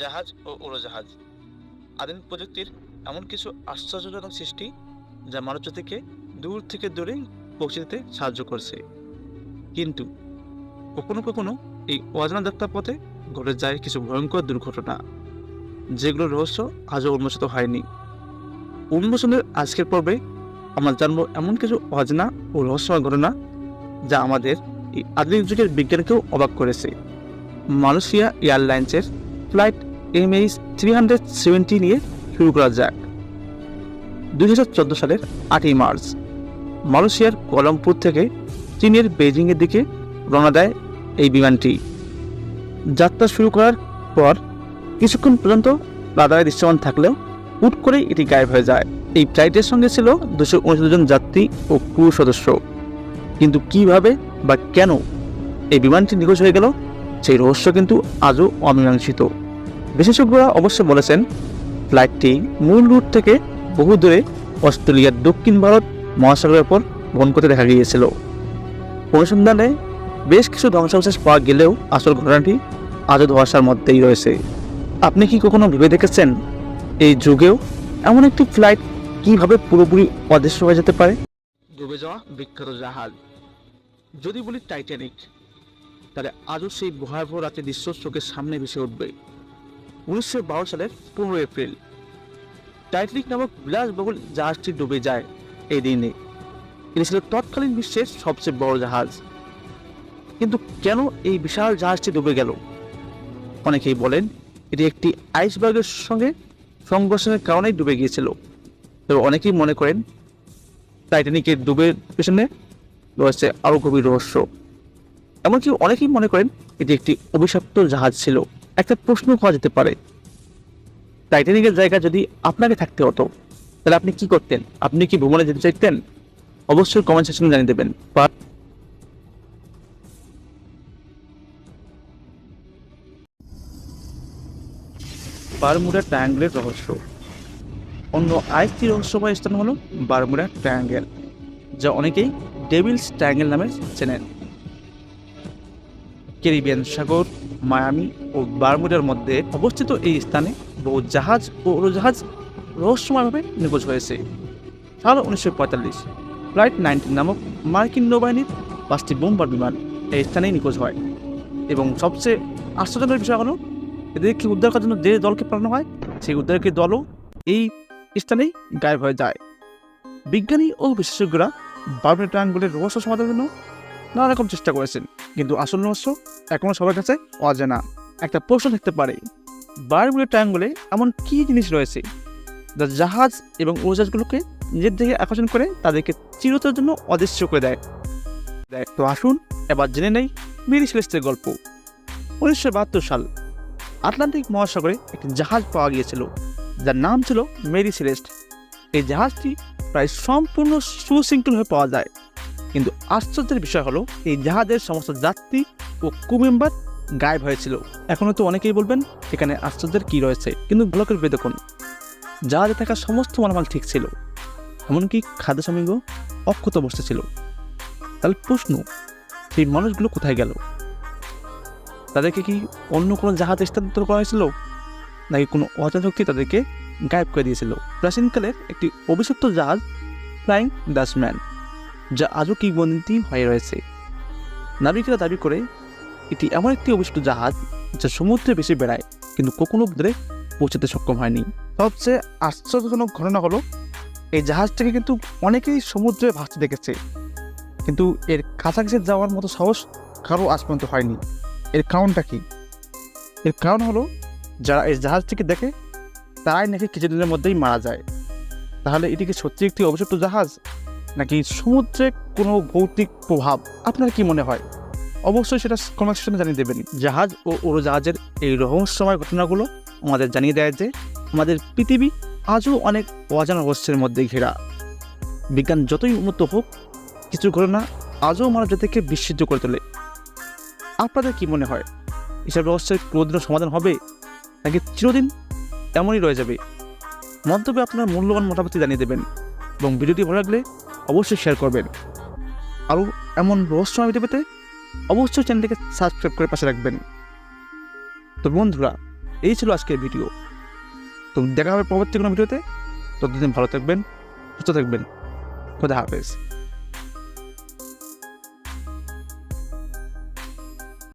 জাহাজ ও উড়োজাহাজ। আদিম প্রযুক্তির এমন কিছু আশ্চর্যজনক সৃষ্টি যা মানবজাতিকে দূর থেকে দূরে পৌঁছে দিতে সাহায্য করছে। কিন্তু কখনো কখনো এই অজানা যাত্রার পথে ঘটে যায় কিছু ভয়ঙ্কর দুর্ঘটনা যেগুলোর রহস্য আজও উন্মোচিত হয়নি। উন্মোচনের আজকের পর্বে আমরা জানব এমন কিছু অজানা ও রহস্যময় ঘটনা যা আমাদের এই আধুনিক যুগের বিজ্ঞানকেও অবাক করেছে। মালয়েশিয়া এয়ারলাইন্সের flight MH three hundred seventy নিয়ে শুরু করা যাক। দুই হাজার চোদ্দ সালের আটই মার্চ, মালয়েশিয়ার কলমপুর থেকে চীনের বেজিংয়ের দিকে রওনা দেয় এই বিমানটি। যাত্রা শুরু করার পর কিছুক্ষণ পর্যন্ত রাডারে দৃশ্যমান থাকলেও হুট করেই এটি গায়েব হয়ে যায়। এই ফ্লাইটের সঙ্গে ছিল দুশো উনষাট জন যাত্রী ও ক্রু সদস্য। কিন্তু কীভাবে বা কেন এই বিমানটি নিখোঁজ হয়ে গেল সেই রহস্য কিন্তু আজও অমীমাংসিত। বিশেষজ্ঞরা অবশ্য বলেছেন, ফ্লাইটটি মূল রুট থেকে বহু দূরে অস্ট্রেলিয়ার দক্ষিণ ভারত মহাসাগরের ওপর ভ্রমণ করতে দেখা গিয়েছিল। অনুসন্ধানে বেশ কিছু ধ্বংসাবশেষ পাওয়া গেলেও আসল ঘটনাটি আজও ধোয়াশার মধ্যেই রয়েছে। আপনি কি কখনো ভেবে দেখেছেন এই যুগেও এমন একটি ফ্লাইট কীভাবে পুরোপুরি অদৃশ্য হয়ে যেতে পারে? ডুবে যাওয়া বিখ্যাত জাহাজ, যদি বলি টাইটানিক, তাহলে আজও সেই ভয়াবহ রাতে দৃশ্য চোখের সামনে ভেসে উঠবে। উনিশশো বারো সালের পনেরো এপ্রিল। টাইটানিক নামক বিলাসবহুল জাহাজটি ডুবে যায় এই দিনে। এটি ছিল তৎকালীন বিশ্বের সবচেয়ে বড় জাহাজ। কিন্তু কেন এই বিশাল জাহাজটি ডুবে গেল? অনেকেই বলেন, এটি একটি আইসবার্গের সঙ্গে সংঘর্ষণের কারণেই ডুবে গিয়েছিল। তবে অনেকেই মনে করেন, টাইটানিকের ডুবের পেছনে রয়েছে আরও গভীর রহস্য। এমনকি অনেকেই মনে করেন, এটি একটি অভিশপ্ত জাহাজ ছিল। একটা প্রশ্ন করা যেতে পারে। টাইটানিকের জায়গা যদি আপনাকে থাকতে হতো, তাহলে আপনি কি করতেন? আপনি কি ভ্রমণে যেতে চাইতেন? অবশ্যই কমেন্ট সেকশনে জানিয়ে দেবেন। বা- বারমুডা ট্রায়াঙ্গেলের রহস্য। অন্য আরেকটি রহস্যময় স্থান হলো বারমুডা ট্রায়াঙ্গেল যা অনেকেই ডেভিলস ট্রায়াঙ্গেল নামে চেনেন। ক্যারিবিয়ান সাগর মায়ামি ও বারমুডার মধ্যে অবস্থিত এই স্থানে বহু জাহাজ ও উড়োজাহাজ রহস্যময়ভাবে নিখোঁজ হয়েছে। সাল উনিশশো পঁয়তাল্লিশ, ফ্লাইট নাইনটিন নামক মার্কিন নৌবাহিনীর পাঁচটি বোম্বার বিমান এই স্থানেই নিখোঁজ হয়। এবং সবচেয়ে আশ্চর্যজনক বিষয় হলো এদেরকে উদ্ধার করার জন্য যে দলকে পাঠানো হয়, সেই উদ্ধারকারী দলও এই স্থানেই গায়েব হয়ে যায়। বিজ্ঞানী ও বিশেষজ্ঞরা বারমুডা ট্রায়াঙ্গলের রহস্য সমাধানের জন্য নানা রকম চেষ্টা করেছেন, কিন্তু আসল রহস্য এখনও সবার কাছে অজানা। একটা প্রশ্ন থাকতে পারে বারমুডা ট্রায়াঙ্গলে এমন কী জিনিস রয়েছে যা জাহাজ এবং উড়োজাহাজগুলোকে নিজের দিকে আকর্ষণ করে তাদেরকে চিরতরের জন্য অদৃশ্য করে দেয়? দেয়। তো আসুন, এবার জেনে নেই মেরি সেলেস্টের গল্প। উনিশশো বাহাত্তর সাল আটলান্টিক মহাসাগরে একটি জাহাজ পাওয়া গিয়েছিল, যার নাম ছিল মেরি সেলেস্ট। এই জাহাজটি প্রায় সম্পূর্ণ সুশৃঙ্খলভাবে পাওয়া যায়। কিন্তু আশ্চর্যের বিষয় হলো, এই জাহাজের সমস্ত যাত্রী ও ক্রু মেম্বার গায়েব হয়েছিল। এখনও তো অনেকেই বলবেন, এখানে আশ্চর্যের কি রয়েছে? কিন্তু ভালো করে দেখুন জাহাজে থাকা সমস্ত মালামাল ঠিক ছিল। এমনকি খাদ্য সামগ্রী অক্ষত বসতেছিল তাহলে প্রশ্ন সেই মানুষগুলো কোথায় গেল? তাদেরকে কি অন্য কোনো জাহাজ স্থানান্তর করা হয়েছিল? নাকি কোনো অজানা শক্তি তাদেরকে গায়েব করে দিয়েছিল? প্রাচীনকালের একটি অভিশপ্ত জাহাজ, ফ্লাইং ডাস্টম্যান যা আজও কিংবদন্তি হয়ে রয়েছে। নাবিকেরা দাবি করে, এটি এমন একটি অভিষ্ট জাহাজ যা সমুদ্রে বেশি বেড়ায়, কিন্তু কখনো ভেতরে পৌঁছাতে সক্ষম হয়নি। সবচেয়ে আশ্চর্যজনক ঘটনা হলো, এই জাহাজটাকে কিন্তু অনেকেই সমুদ্রে ভাসতে দেখেছে। কিন্তু এর কাছাকাছি যাওয়ার মতো সাহস কারও আজ পর্যন্ত হয়নি। এর কারণটা কি? এর কারণ হলো, যারা এই জাহাজটিকে দেখে, তারাই নাকি কিছুদিনের মধ্যেই মারা যায়। তাহলে এটি কি সত্যি একটি অভিশপ্ত জাহাজ? নাকি সমুদ্রে কোনো ভৌতিক প্রভাব? আপনার কি মনে হয়? অবশ্যই সেটা কমেন্ট সেকশনে জানিয়ে দেবেন। জাহাজ ও উড়োজাহাজের এই রহস্যময় ঘটনাগুলো আমাদের জানিয়ে দেয় যে, আমাদের পৃথিবী আজও অনেক অজানা রহস্যের মধ্যে ঘেরা। বিজ্ঞান যতই উন্নত হোক, কিছু ঘটনা আজও মানব জাতিকে বিস্মিত করে তোলে। আপনাদের কি মনে হয়, এসব রহস্যের কোনোদিনও সমাধান হবে, নাকি চিরদিন এমনই রয়ে যাবে? মন্তব্যে আপনার মূল্যবান মতামতটি জানিয়ে দেবেন। এবং ভিডিওটি ভালো লাগলে অবশ্যই শেয়ার করবেন। আরও এমন রহস্যময় ভিডিও পেতে অবশ্যই চ্যানেলটিকে সাবস্ক্রাইব করে পাশে রাখবেন। তো বন্ধুরা, এই ছিল আজকের ভিডিও তো দেখা হবে পরবর্তী কোনো ভিডিওতে ততদিন ভালো থাকবেন, সুস্থ থাকবেন। খোদা হাফেজ।